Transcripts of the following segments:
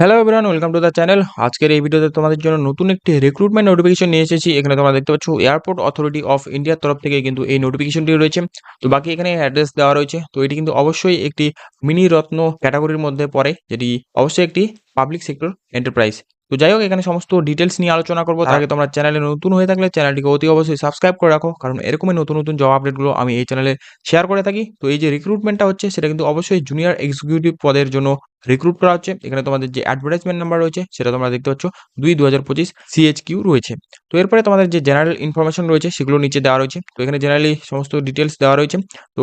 Hello everyone welcome to the channel আজকের এই ভিডিওতে তোমাদের জন্য নতুন একটি রিক্রুটমেন্ট নোটিফিকেশন নিয়ে এসেছি। এখানে তোমরা দেখতে পাচ্ছ এয়ারপোর্ট অথরিটি অফ ইন্ডিয়ার তরফ থেকে কিন্তু এই নোটিফিকেশনটি রয়েছে। তো বাকি এখানে অ্যাড্রেস দেওয়া রয়েছে। তো এটি কিন্তু অবশ্যই একটি মিনি রত্ন ক্যাটাগরির মধ্যে পড়ে, যেটি অবশ্যই একটি পাবলিক সেক্টর এন্টারপ্রাইজ তো যাই হোক, এখানে সমস্ত ডিটেলস নিয়ে আলোচনা করব। তার আগে তোমরা চ্যানেলে নতুন হয়ে থাকলে চ্যানেলটিকে অতি অবশ্যই সাবস্ক্রাইব করে রাখো, কারণ এরকমই নতুন নতুন জব আপডেটগুলো আমি এই চ্যানেলে শেয়ার করে থাকি। তো এই যে রিক্রুটমেন্টটা হচ্ছে, সেটা কিন্তু অবশ্যই জুনিয়র এক্সিকিউটিভ পদের জন্য রিক্রুট করা হচ্ছে। এখানে তোমাদের যে অ্যাডভার্টাইজমেন্ট নাম্বার রয়েছে, সেটা তোমরা দেখতে পাচ্ছ। দুই দু হাজার পঁচিশ সিএইচকিউ রয়েছে। তো এরপরে তোমাদের যে জেনারেল ইনফরমেশন রয়েছে, সেগুলো নিচে দেওয়া রয়েছে। তো এখানে জেনারেলি সমস্ত ডিটেলস দেওয়া রয়েছে। তো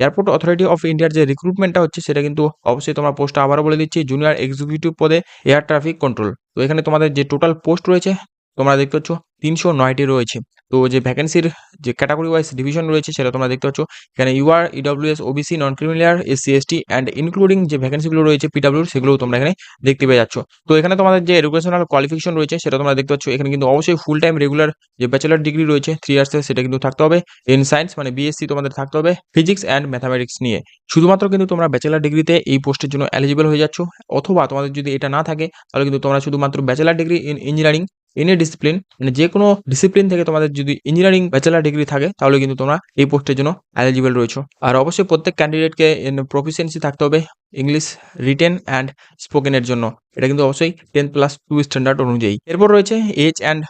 এয়ারপোর্ট অথরিটি অফ ইন্ডিয়ার যে রিক্রুটমেন্টটা হচ্ছে, সেটা কিন্তু অবশ্যই তোমার পোস্টটা আবারও বলে দিচ্ছি। জুনিয়র এক্সিকিউটিভ পদে এয়ার ট্রাফিক কন্ট্রোল তো এখানে তোমাদের যে টোটাল পোস্ট রয়েছে তোমরা দেখতে পাচ্ছ তিনশো নয়টি রয়েছে। তো যে ভ্যাকেন্সির যে ক্যাটাগরি ওয়াইজ ডিভিশন রয়েছে সেটা তোমরা দেখতে পাচ্ছ। এখানে UR EWS OBC non creamy layer SC ST and including যে ভ্যাকেন্সিগুলো রয়েছে পিডাব্লিউর সেগুলোও তোমরা এখানে দেখতে পেয়ে যাচ্ছ। তো এখানে তোমাদের যে এডুকেশনাল কোয়ালিফিকেশন রয়েছে সেটা তোমরা দেখতে পাচ্ছ। এখানে কিন্তু অবশ্যই ফুল টাইম রেগুলার যে ব্যাচেলার ডিগ্রি রয়েছে থ্রি ইয়ার্সের সেটা কিন্তু থাকতে হবে। ইন সায়েন্স মানে বিএসসি তোমাদের থাকতে হবে ফিজিক্স অ্যান্ড ম্যাথামেটিক্স নিয়ে। শুধুমাত্র কিন্তু তোমরা ব্যাচেলার ডিগ্রিতে এই পোস্টের জন্য এলিজিবল হয়ে যাচ্ছ। অথবা তোমাদের যদি এটা না থাকে, তাহলে কিন্তু তোমরা শুধুমাত্র bachelor degree in engineering any discipline মানে যে কোনো ডিসিপ্লিন থেকে তোমাদের যদি ইঞ্জিনিয়ারিং ব্যাচেলার ডিগ্রি থাকে, তাহলে কিন্তু তোমরা এই পোস্টের জন্য এলিজিবল রয়েছে। আর অবশ্যই প্রত্যেক ক্যান্ডিডেটকে প্রফিসিয়েন্সি থাকতে হবে ইংলিশ রিটেন অ্যান্ড স্পোকেনের জন্য। এটা কিন্তু অবশ্যই টেন প্লাস টু স্ট্যান্ডার্ড অনুযায়ী। এরপর রয়েছে এজ অ্যান্ড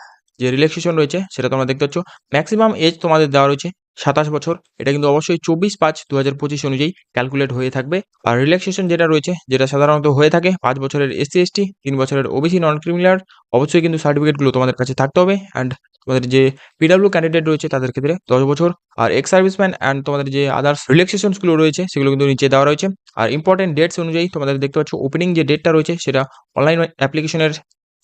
যে রিল্যাক্সেশন রয়েছে, সেটা তোমরা দেখতে পাচ্ছ। ম্যাক্সিমাম এজ তোমাদের দেওয়া রয়েছে সাতাশ বছর। এটা কিন্তু অবশ্যই চব্বিশ পাঁচ দু হাজার পঁচিশ অনুযায়ী ক্যালকুলেট হয়ে থাকবে। আর রিল্যাক্সেশন যেটা রয়েছে, যেটা সাধারণত হয়ে থাকে, পাঁচ বছরের এসসি এসটি তিন বছরের ওবিসি নন ক্রিমিনাল অবশ্যই কিন্তু সার্টিফিকেটগুলো তোমাদের কাছে থাকতে হবে। অ্যান্ড তোমাদের যে পিডাব্লিউ ক্যান্ডিডেট রয়েছে, তাদের ক্ষেত্রে দশ বছর। আর এক্স সার্ভিসম্যান অ্যান্ড তোমাদের যে আদার্স রিল্যাক্সেশনসগুলো রয়েছে, সেগুলো কিন্তু নিচে দেওয়া রয়েছে। আর ইম্পর্টেন্ট ডেটস অনুযায়ী তোমাদের দেখতে পাচ্ছ ওপেনিং যে ডেটটা রয়েছে, সেটা অনলাইন অ্যাপ্লিকেশনের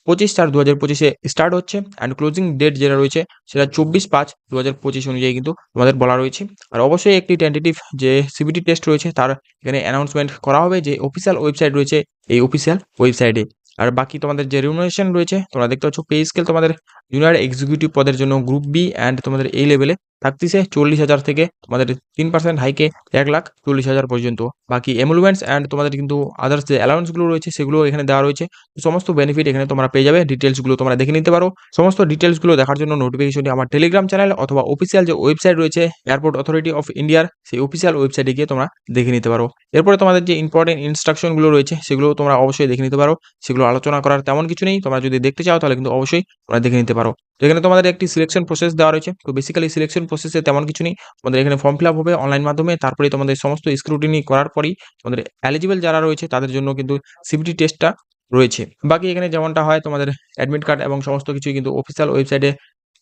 পঁচিশ চার দু হাজার পঁচিশে স্টার্ট হচ্ছে অ্যান্ড ক্লোজিং ডেট যেটা রয়েছে সেটা চব্বিশ পাঁচ দু হাজার পঁচিশ অনুযায়ী কিন্তু তোমাদের বলা রয়েছে। আর অবশ্যই একটি টেন্টেটিভ যে সিবিটি টেস্ট রয়েছে তার এখানে অ্যানাউন্সমেন্ট করা হবে যে অফিসিয়াল ওয়েবসাইট রয়েছে এই অফিসিয়াল ওয়েবসাইটে আর বাকি তোমাদের যে রিমুনারেশন রয়েছে, তোমরা দেখতে পাচ্ছ পে স্কেল তোমাদের জুনিয়র এক্সিকিউটিভ পদের জন্য গ্রুপ বি অ্যান্ড তোমাদের এই লেভেলে থাকতেছে চল্লিশ হাজার থেকে তোমাদের তিন পার্সেন্ট হাইকে এক লাখ চল্লিশ হাজার পর্যন্ত। বাকি এমুলমেন্টস অ্যান্ড তোমাদের কিন্তু আদার্স যে অ্যালাউন্সগুলো রয়েছে সেগুলো এখানে দেওয়া রয়েছে। সমস্ত বেনিফিট এখানে তোমরা পেয়ে যাবে। ডিটেলসগুলো তোমরা দেখে নিতে পারো। সমস্ত ডিটেলসগুলো দেখার জন্য নোটিফিকেশনটি আমার টেলিগ্রাম চ্যানেল অথবা অফিসিয়াল যে ওয়েবসাইট রয়েছে এয়ারপোর্ট অথরিটি অফ ইন্ডিয়ার সেই অফিসিয়াল ওয়েবসাইটে গিয়ে তোমরা দেখে নিতে পারো। এরপরে তোমাদের যে ইম্পর্টেন্ট ইনস্ট্রাকশনগুলো রয়েছে সেগুলো তোমরা অবশ্যই দেখে নিতে পারো। সেগুলো আলোচনা করার তেমন কিছু নেই। তোমরা যদি দেখতে চাও, তাহলে কিন্তু অবশ্যই তোমরা দেখে নিতে পারো। এখানে তোমাদের একটি সিলেকশন প্রসেস দেওয়া রয়েছে। তো বেসিক্যালি সিলেকশন প্রসেসে তেমন কিছু নেই। তোমাদের এখানে ফর্ম ফিল হবে অনলাইন মাধ্যমে, তারপরে তোমাদের সমস্ত স্ক্রুটিনি করার পরেই তোমাদের এলিজিবল যারা রয়েছে, তাদের জন্য কিন্তু সিবিটি টেস্টটা রয়েছে। বাকি এখানে যেমনটা হয়, তোমাদের অ্যাডমিট কার্ড এবং সমস্ত কিছুই কিন্তু অফিসিয়াল ওয়েবসাইটে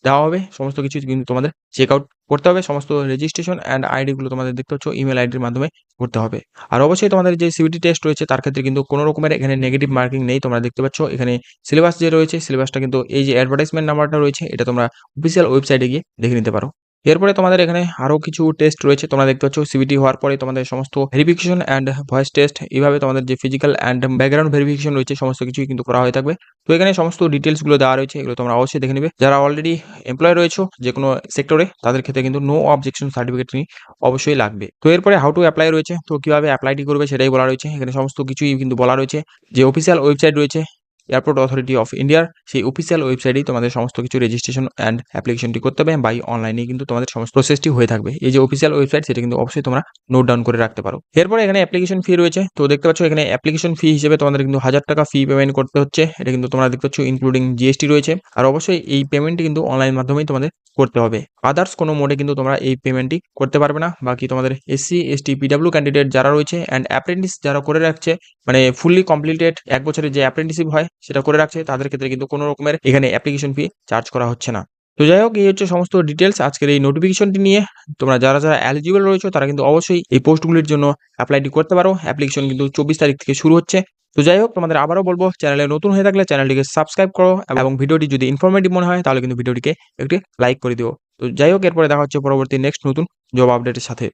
দেওয়া হবে। সমস্ত কিছু কিন্তু তোমাদের চেক আউট করতে হবে। সমস্ত রেজিস্ট্রেশন অ্যান্ড আইডিগুলো তোমাদের দেখতে হচ্ছে ইমেল আইডির মাধ্যমে করতে হবে। আর অবশ্যই তোমাদের যে সিবিটি টেস্ট রয়েছে, তার ক্ষেত্রে কিন্তু কোনো রকমের এখানে নেগেটিভ মার্কিং নেই। তোমরা দেখতে পাচ্ছ, এখানে সিলেবাস যে রয়েছে সিলেবাসটা কিন্তু এই যে অ্যাডভার্টাইজমেন্ট নাম্বারটা রয়েছে, এটা তোমরা অফিসিয়াল ওয়েবসাইটে গিয়ে দেখে নিতে পারো। এরপরে তোমাদের এখানে আরও কিছু টেস্ট রয়েছে। তোমরা দেখতে পাচ্ছ সিবিটি হওয়ার পরে তোমাদের সমস্ত ভেরিফিকেশন অ্যান্ড ভয়েস টেস্ট এইভাবে তোমাদের যে ফিজিক্যাল অ্যান্ড ব্যাকগ্রাউন্ড ভেরিফিকেশন রয়েছে, সমস্ত কিছুই কিন্তু করা হয়ে থাকবে। তো এখানে সমস্ত ডিটেলসগুলো দেওয়া রয়েছে, এগুলো তোমরা অবশ্যই দেখে নেবে। যারা অলরেডি এমপ্লয় রয়েছে, যে কোনো সেক্টরে তাদের ক্ষেত্রে কিন্তু নো অবজেকশন সার্টিফিকেট অবশ্যই লাগবে। তো এরপরে হাউ টু অ্যাপ্লাই রয়েছে, তো কীভাবে অ্যাপ্লাইটি করবে সেটাই বলা রয়েছে। এখানে সমস্ত কিছুই কিন্তু বলা রয়েছে। যে অফিসিয়াল ওয়েবসাইট রয়েছে এয়ারপোর্ট অথরিটি অফ ইন্ডিয়ার সেই অফিসিয়াল ওয়েবসাইটেই তোমাদের সমস্ত কিছু রেজিস্ট্রেশন অ্যান্ড অ্যাপ্লিকেশনটি করতে হবে বাই অনলাইনে কিন্তু তোমাদের সমস্ত প্রসেসটি হয়ে থাকবে। এই যে অফিসিয়াল ওয়েবসাইট সেটা কিন্তু অবশ্যই তোমরা নোট ডাউন করে রাখতে পারো। এরপরে এখানে অ্যাপ্লিকেশন ফি রয়েছে। তো দেখতে পাচ্ছ, এখানে অ্যাপ্লিকেশন ফি হিসেবে তোমাদের কিন্তু হাজার টাকা ফি পেমেন্ট করতে হচ্ছে। এটা কিন্তু তোমরা দেখতে পাচ্ছ ইনক্লুডিং জিএসটি রয়েছে। আর অবশ্যই এই পেমেন্টটি কিন্তু অনলাইন মাধ্যমেই তোমাদের করতে হবে। আদার্স কোনো মোডে কিন্তু তোমরা এই পেমেন্টটি করতে পারবে না। বাকি তোমাদের এসসি এসটি পিডাব্লিউ ক্যান্ডিডেট যারা রয়েছে অ্যান্ড অ্যাপ্রেন্টিস যারা করে রাখছে মানে ফুললি কমপ্লিটেড এক বছরের যে অ্যাপ্রেন্টিসিপ হয়, সেটা করে রাখছে, তাদের ক্ষেত্রে কিন্তু কোনো রকমের এখানে অ্যাপ্লিকেশন ফি চার্জ করা হচ্ছে না। তো যাই হোক, এই হচ্ছে সমস্ত ডিটেলস আজকের এই নোটিফিকেশনটি নিয়ে তোমরা যারা যারা এলিজিবল রয়েছে, তারা কিন্তু অবশ্যই এই পোস্টগুলির জন্য অ্যাপ্লাইটি করতে পারো। অ্যাপ্লিকেশন কিন্তু চব্বিশ তারিখ থেকে শুরু হচ্ছে। তো যাই হোক, তোমাদের আবারও বলব চ্যানেলে নতুন হয়ে থাকলে চ্যানেলটিকে সাবস্ক্রাইব করো এবং ভিডিওটি যদি ইনফরমেটিভ মনে হয়, তাহলে কিন্তু ভিডিওটিকে একটি লাইক করে দিও। তো যাই হোক, এরপরে দেখা হচ্ছে পরবর্তী নেক্সট নতুন জব আপডেটের সাথে।